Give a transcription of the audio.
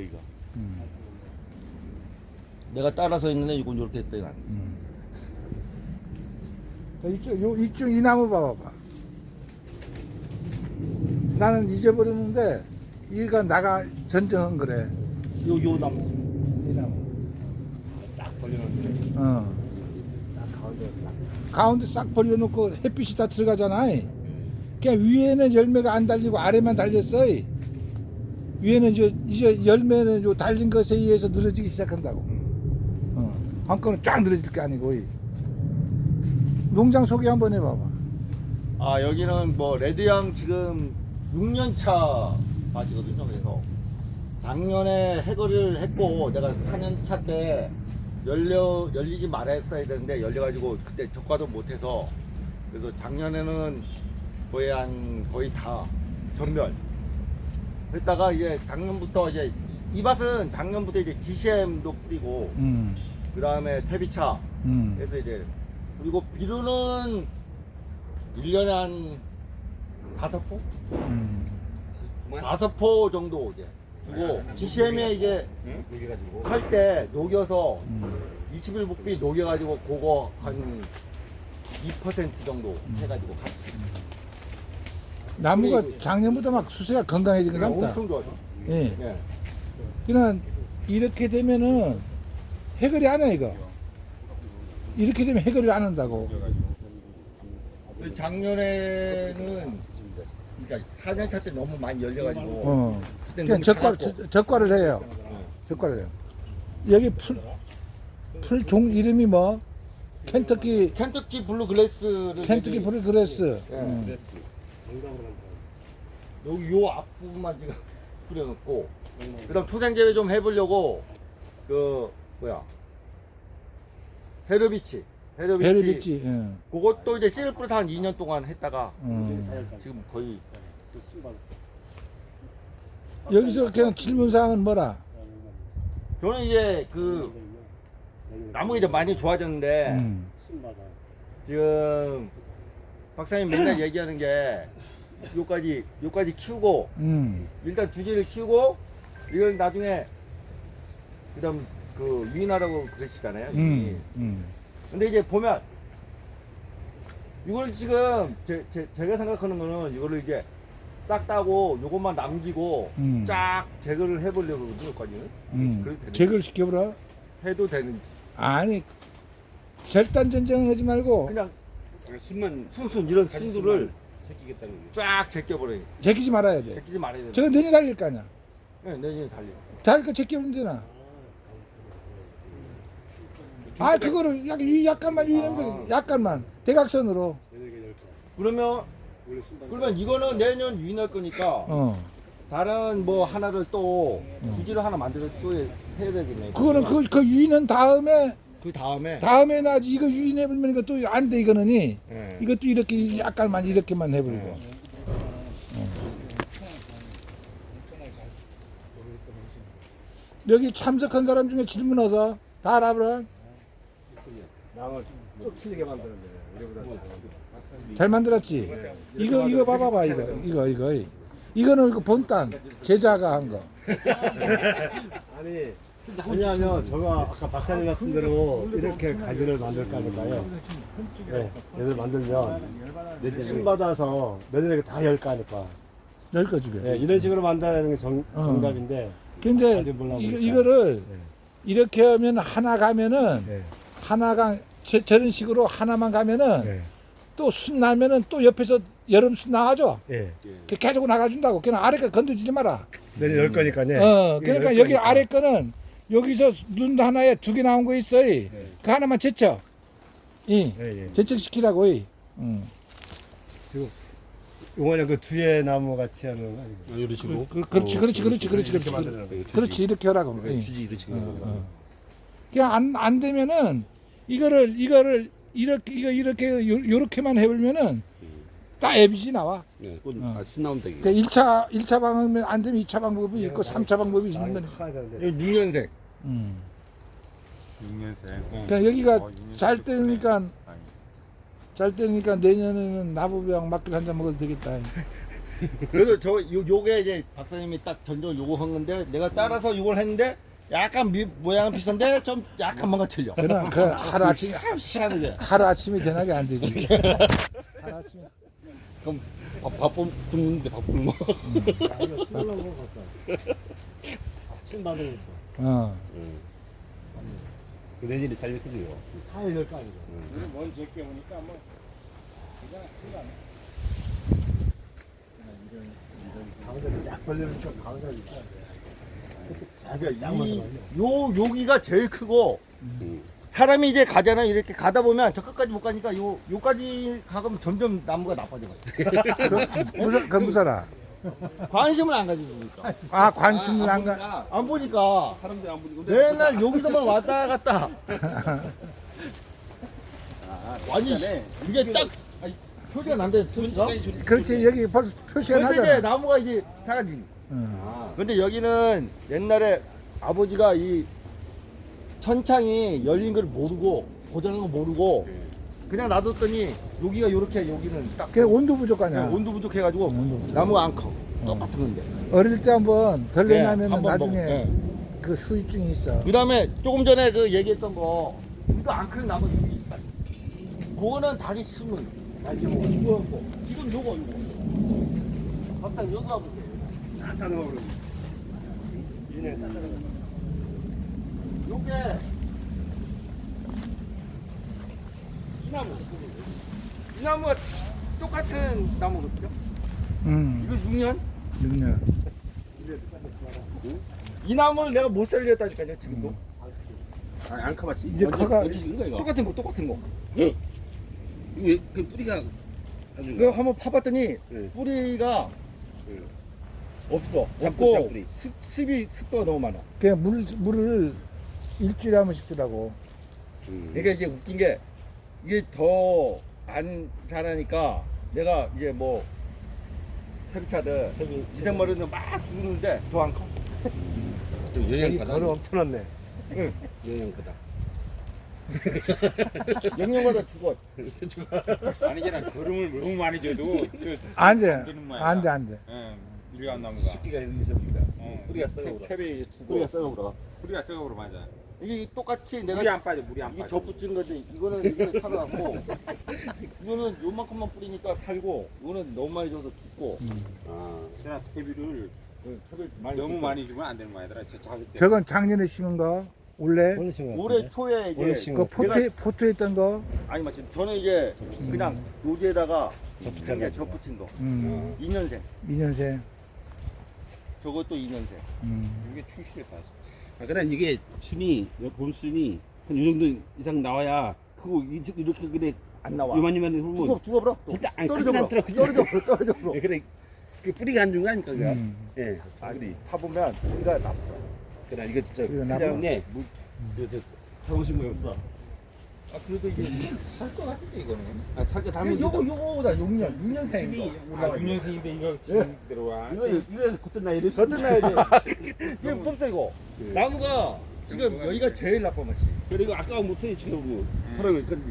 여기가. 음. 내가 따라서 있는데 이건 이렇게 했대 난. 음. 자, 이쪽 요 이쪽 이 나무 봐봐봐. 나는 잊어버렸는데 이가 나가 전정한 거래. 요요 나무. 이 나무. 딱 벌려놨는데. 어. 딱 가운데 싹. 가운데 싹 벌려놓고 햇빛이 다 들어가잖아. 그냥 위에는 열매가 안 달리고 아래만 달렸어. 위에는 저 이제 열매는 요 달린 것에 의해서 늘어지기 시작한다고. 어. 한꺼번에 쫙 늘어질 게 아니고. 이. 농장 소개 한번 해봐봐. 아 여기는 뭐 레드양 지금 6년 차 밭이거든요. 그래서 작년에 해거리를 했고 내가 4년 차 때 열려 열리지 말았어야 되는데 열려가지고 그때 적과도 못해서 그래서 작년에는 거의 한 거의 다 전멸. 했다가 이제 작년부터 이제 이- 이 밭은 작년부터 이제 GCM도 뿌리고 음. 그 다음에 퇴비차 음. 그래서 이제 그리고 비료는 1년에 한 다섯 포? 음. 다섯 포 정도 이제 주고 GCM에 이게. 할 때 녹여서 음. 21 복비 녹여가지고 그거 한 2% 정도 해가지고 같이 나무가 작년보다 막 수세가 건강해진 것 같다. 엄청 좋아져. 예. 예. 그냥 이렇게 되면은 해결이 안 해, 이거. 이렇게 되면 해결이 안 한다고. 그 작년에는 그러니까 4년 차 때 너무 많이 열려가지고 어. 그때 그냥 너무 적과, 작았고. 저- 적과를 해요. 적과를 해요. 여기 풀, 풀 종 이름이 뭐? 켄터키, 켄터키 블루 글래스를 켄터키 여기- 브루그레스. 예. 음. 여기 요 앞부분만 지금 뿌려놓고 그다음 초생재배 좀 해보려고 그 뭐야 헤르비치 헤르비치 베르비치. 예. 그것도 이제 씨를 뿌려서 한 2년 동안 했다가 음. 지금 거의 여기서 그냥 질문사항은 뭐라? 저는 이제 그 나무가 이제 많이 좋아졌는데 음. 지금 박사님 맨날 얘기하는 게 요까지 요까지 키우고 음. 일단 주지를 키우고 이걸 나중에 그다음 그 유인하라고 그러시잖아요. 유인. 음. 음. 근데 이제 보면 이걸 지금 제, 제, 제가 생각하는 거는 이거를 이제 싹 따고 요것만 남기고 음. 쫙 제거를 해보려고. 여기까지는. 음. 그래도 되는지. 제거를 시켜보라? 해도 되는지. 아니, 절단 전쟁 하지 말고 그냥 순만 순순 이런 가지 순수를 제끼겠다는 거. 쫙 제껴버려요. 제끼지 말아야 돼. 제끼지 말아야 돼요. 저거 내년 달릴 거 아니야. 네, 내년에 달려. 달릴 거 제끼면 되나? 아, 그거를 약, 이 약간만 유인하면 돼. 약간만. 대각선으로. 그러면 그러면 이거는 내년 유인할 거니까 어. 다른 뭐 하나를 또 주지를 하나 만들어 또 해- 해야 되겠네. 그거는 그, 그 유인은 다음에, 그 다음에 다음에 나 이거 유인해보면 이것도 안 돼, 이거는. 이. 네. 이것도 이렇게 약간만, 이렇게만 해버리고. 어. 여기 참석한 사람 중에 질문 와서 다 알아보라. 나무 또 틀리게 만드는데 우리보다 잘. 잘 만들었지. 이거 이거 봐봐봐 이거 이거 이거 이거는 그 본단 제자가 한 거. 아니 왜냐하면 저가 아까 박사님 말씀대로 이렇게 가지를 만들까 하니까요. 네, 얘들 만들면 순 받아서 내년에 다 열까 하니까. 열거 주게. 네, 이런 식으로 만드는 게 정, 어. 정답인데. 근데 아직 몰라 이거, 보니까. 이거를 이렇게 하면 하나 가면은 네, 하나가 저, 저런 식으로 하나만 가면은 네, 또순 나면은 또 옆에서 여름 순 나와줘. 네. 그 계속 나가준다고. 그냥 아래 거 건들지 마라. 내년 열 거니까요. 어, 그러니까 열 여기. 아래 거는 여기서 눈 하나에 두 개 나온 거 있어. 그 하나만 제쳐. 이 예, 예. 제척시키라고. 이. 응. 이거는 그 뒤에 나무 같이 하는 거 아니고. 이런 식으로. 그, 그렇지, 그렇지, 그렇지, 그렇지, 이렇게 그렇지. 만드는 거예요. 그렇지, 이렇게 하라고. 예. 주지 이렇게 어, 만드는 거. 어. 그냥 안, 안 되면은 이거를, 이거를 이렇게, 이거 이렇게, 요, 요렇게만 해보면은 딱 에비지 나와. 네, 꽃, 어. 아, 순 나오면 되게. 그 1차, 1차 방법이면 안 되면 2차 방법이 있고 3차 방법이 아, 있는 이거 거니. 커야 되는데. 여기 6년생. 음. 6년생. 그러니까 여기가 잘 되니까, 잘 되니까 내년에는 나부병 막길 한 잔 먹어도 되겠다. 그래서 저 요, 요게 이제 박사님이 딱 전적을 요거 한 건데 내가 따라서 요걸 했는데 약간 미, 모양은 비슷한데 좀 약간 뭔가 틀려. 그럼 그 하루 아침 희한하게. 하루 아침이 되나게 안 되지. 하루 아침에 그럼 밥, 밥 굶는데 밥 굶어. 아, 이거 수고하는 거 봤어. 침 받으면서 어. 그 내일이 잘 먹혀줘요. 다 열거 아니고. 먼 제게 오니까 뭐. 가운데 딱 벌려니까 가운데 있어. 그러니까 이, 요 여기가 제일 크고 사람이 이제 가잖아요. 이렇게 가다 보면 저 끝까지 못 가니까 요 요까지 가면 점점 나무가 나빠져 가지고 무슨 그 무사라. 관심을 안 가지니까 아 관심을 안 가. 안 보니까 사람들 안 보니까. 맨날 여기서만 왔다 갔다. 완전 이게 딱 아니, 표시가 난대 표시가. 그렇지 여기 벌써 표시가 그래서 이제 나잖아. 나무가 이제 작아진. 응. 근데 여기는 옛날에 아버지가 이 천창이 열린 걸 모르고 고장난 거 모르고 그냥 놔뒀더니 여기가 요렇게 여기는 딱그 온도 부족 아니야. 그냥 온도 부족해가지고 온도 부족. 나무가 안 커. 똑같은 건데. 어릴 때 한번 덜 네, 내나면 한번 나중에 먹- 네. 그 후유증이 있어. 그 다음에 조금 전에 그 얘기했던 거 이거 안 크는 나무 여기 있다. 그거는 다시 심은 다시 뭐 이거고 지금 요거 요거. 박사 여기 와보세요. 싹다 넣어버려. 이네 쌌다는 거. 요게 이 나무 이 나무가 똑같은 나무거든요. 응. 이거 6년? 6년. 이 나무를 내가 못 살렸다니까요 지금도. 아, 안 커봤지? 이제 커가- 언제 지은 거야 이거? 똑같은 거 똑같은 거. 이거 왜- 그 뿌리가 아주 그거 한번 파봤더니 네. 뿌리가 네. 없어. 뿌리. 습, 습이 습도가 너무 많아. 그냥 물 물을 일주일에 한 번씩 주라고. 음. 그러니까 이게 웃긴 게 이게 더 안 자라니까 내가 이제 뭐 태비차들 미생물은 막 죽는데 더 안 커. 좀 여기 영양가다. 걸음 엄청났네. 영양가다. 영양마다 죽어. 아니잖아 걸음을 너무 많이 줘도 저안 돼. 되는 모양이야. 안 돼, 안 돼. 예, 일간 나무가 습기가 있습니다. 어, 뿌리가 썩어. 죽어. 뿌리가 썩어 그러. 뿌리가 썩어로 맞아 이게 똑같이 물이 내가 안 빠져 물이 안 이게 빠져 접붙이는 거지. 이거는 이게 살아갖고 이거는 요만큼만 뿌리니까 살고 이거는 너무 많이 줘서 죽고. 아. 그냥 퇴비를 많이 너무 줬다. 많이 주면 안 되는 거야 얘들아 저 작을 때 저건 작년에 심은 거. 원래 올해 같은데? 초에 이제 그 거. 포트 포트했던 거. 아니 마침 저는 이제 그냥 요지에다가 접붙여 이게 접붙인 거. 음. 2년생. 2년생. 저것도 2년생. 음. 이게 출시됐다 아, 그래 이게 순이 본순이 한 이 정도 이상 나와야 그거 이- 이렇게 그래 안 나와. 요만 요만 하면 죽어 죽어버려. 절대 안 떨어져 버려. 그지? 떨어져 버려. 떨어져 버려. 예, 그래 그 뿌리가 안 좋은 거 아닙니까 그게? 음. 예. 아, 타보면 우리가 나빠. 그래 이거 저 이거 나빠. 그다음에 물 저저 사오신 거 없어. 아 그래도 이게 살 것 같은데 이거는. 아 살거 담은 요거 요거보다 6년 6년생 거. 아 6년생인데 이거 지금 들어와 이거 이거 그때 나이를 겉은 나야 돼. 이게 뽑사 이거. 예. 나무가 지금 여기가 제일 나빠 맛이. 그리고 아까 못해 지금 뭐 사람이 그